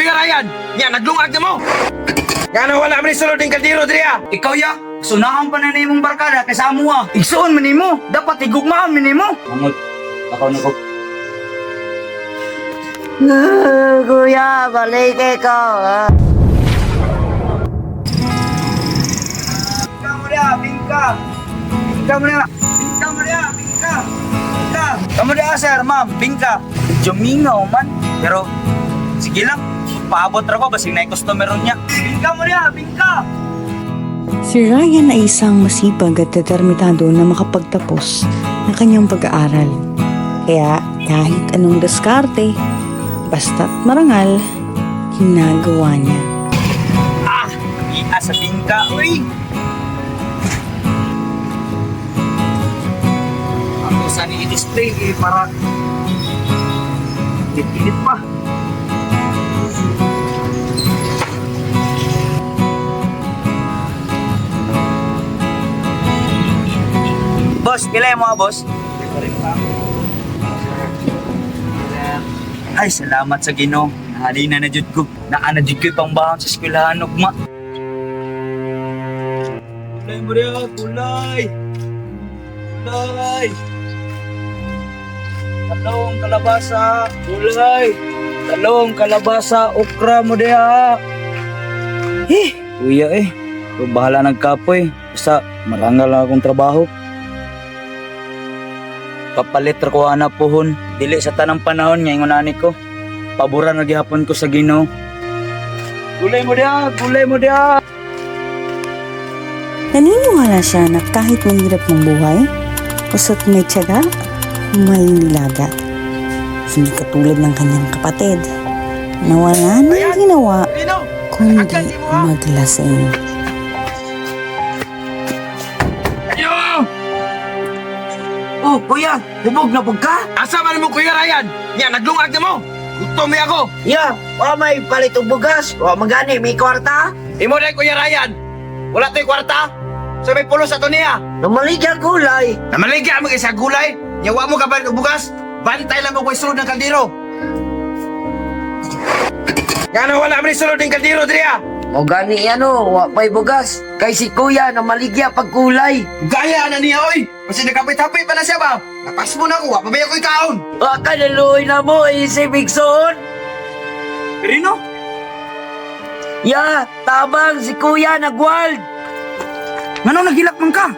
Kuya Ryan? Nya, naglungag na mo! Nga na wala man sulod ng kaldero, Dria! Ikaw ya, sunahan pa na ni mong barkada kay sa amo ah. Igsuon man nimo, dapat igugmaan man nimo. Mangot, ako na ko. Kuya, balik ko. Bingka mo dia, bingka. Bingka mo dia. Bingka mo dia, bingka. Bingka. Kamu dia sir, ma'am, bingka. Jumingaw man, pero sige lang. Paabot ra ko basig na customer niya. Bingka mo dia, bingka. Si Ryan ay isang masipag at determinado na makapagtapos ng kanyang pag-aaral. Kaya kahit anong diskarte, basta't marangal, ginagawa niya. Iya sa bingka, uy. Ako sa ni display eh, para Init-init pa. Boss, pila mo boss? Ay, salamat sa Ginoo. Nahali na na jud ko. Naa na jud ko pang bahon sa eskwelahan ugma. Kulay mo rin, kulay. Kulay. Talong kalabasa, kulay. Talong kalabasa, okra mo diha. Eh, kuya eh. So, bahala nagkapoy. Basta marangal lang akong trabaho. Kapalit ra ko ana pohon. Dili sa tanang panahon nga ingon ani ko. Paboran na gihapon ko sa Ginoo. Gulay mo diha, gulay mo diha. Naniniwala siya na kahit mahirap ng buhay, basta't may tiyaga, may nilaga. Hindi katulad ng kanyang kapatid na wala nang ginawa kundi maglasing. Oh, kuya, hubog na ka? Asa man mo, Kuya Ryan? Nya, naglungag na mo! Gutom niya ako! Ya, wa may palit og bugas. Wa magani, may kwarta. Imo na Kuya Ryan! Wala to'y kwarta! So may pulos ato niya! Namaligyan gulay. Namaligya mo sa gulay! Yawa mo kabalit og bugas! Bantay lang mo kung sulod ng kaldero! Nga na wala man sulod ng kaldero, Dria! O gani ano, wa pa'y bugas. Kay si kuya namaligya pag kulay. Gaya na niya, oy! Kasi nagkapit-hapit pa na siya ba? Napas mo na ako, wa pa ba ako'y kaon? Wa ka naluoy na mo, isip Bigson. Pirino? Ya, tabang si kuya nagwald. Ngano nagilak man ka?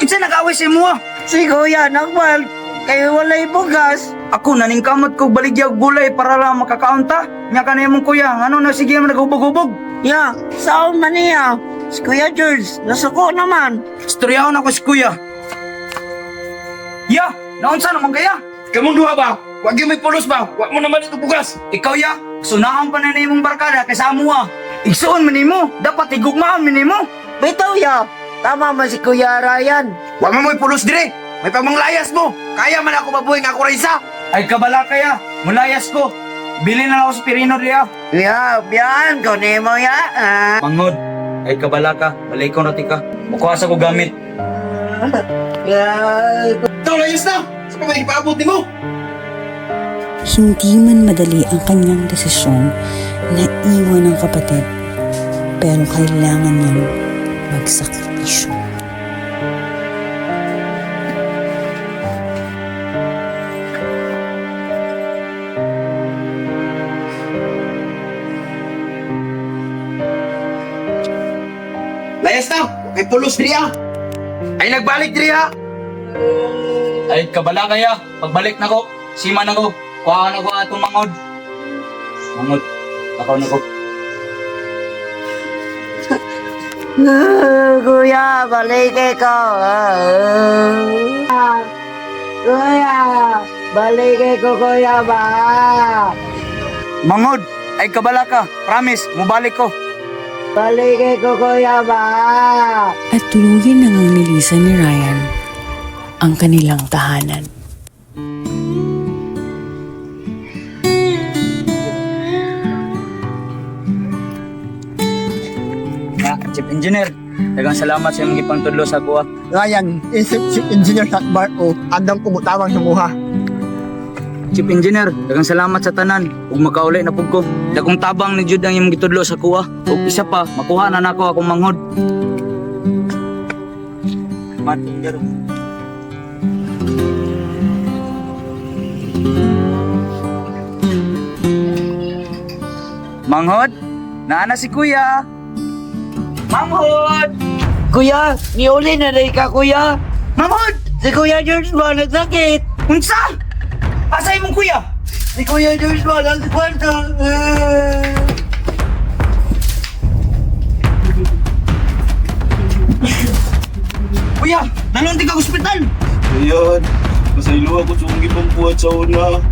Kinsa nag-away sa imo ah? Si kuya nagwald. Kay walay bugas. Ako naningkamot ko baligya gulay para lang makakaunta. Nya ka na imong kuya, ano na sige man nagubog-ubog. Ya, saan man niya? Si Kuya George, nasuko naman. Istoryahon ako si kuya. Ya, naunsa naman kaya? Kamong duha ba? Wag yung may pulos ba? Wag mo naman ito bugas! Ikaw ya, sunahan pa na imong barkada kay sa amo ah. Igsuon man nimo, dapat igugmaan man nimo. Bitaw ya, tama man si Kuya Ryan. Wag mo may pulos dire! May pamanglayas mo! Kaya man ako mabuhay nga ako raysa! Ay kabala kaya, mulayas ko. Bili na lang ako sa Pirino diya. Ya, biyan ko nimo ya. Ah. Mangod, ay kabala ka, balik ko na tika. Mukuha ko gamit. Ya, Ito, layas na! Sa pa may ipaabot ni mo! Hindi man madali ang kanyang desisyon na iwan ang kapatid, pero kailangan niyang magsakripisyo. Layas na! May pulos dire ah! Ay nagbalik dire ah! Ay kabala kaya, pagbalik na ko, sima na ko. Kuha na ko atong mangod. Mangod, takaw na ko. Kuya, balik ko. Ah. Kuya, balik ko kuya ba? Mangod, ay kabala ka, promise, mubalik ko. Balik ko kuya ba? At tuluyan na ngang nilisan ni Ryan ang kanilang tahanan. Nga, Chief Engineer, dagang salamat sa imong gipang tudlo sa kuha. Ryan, isip si Engineer Sakbar o andang kumutawang sa muha. Chief Engineer, dagang salamat sa tanan ug makauli na pud ko. Dagong tabang ni Jud ang imong gitudlo sa kuha. Ug isa pa, makuha na nako akong manghod. Mat, engineer. Manghod, naana si Kuya. Manghod! Kuya, niuli na rin ka, kuya. Manghod! Si Kuya George mo nagsakit. Unsa? Asay mong kuya? Si Kuya George mo nagkwarto. Kuya, dalawang tika ospital. Ayan, masaylo ako sa kong ipampuhat sa una.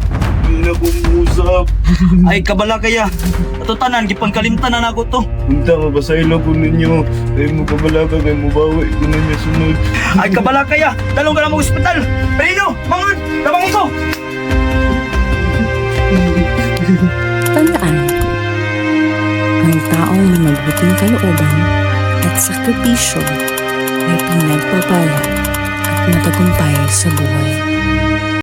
Hindi na. Ay, kabala kaya. Ato tanan, gipangkalimtan na nako to. Punta, mabasaylo ko ninyo. Ay mo kabalaga, kay mo bawi ko ninyo sunod. Ay, kabala kaya. Dalawang ka na mo ospital. Perino, mangon, tabang ito. Tandaan, ang taong may mabuting kalooban at sakripisyo ay pinagpapala at matagumpay sa buhay.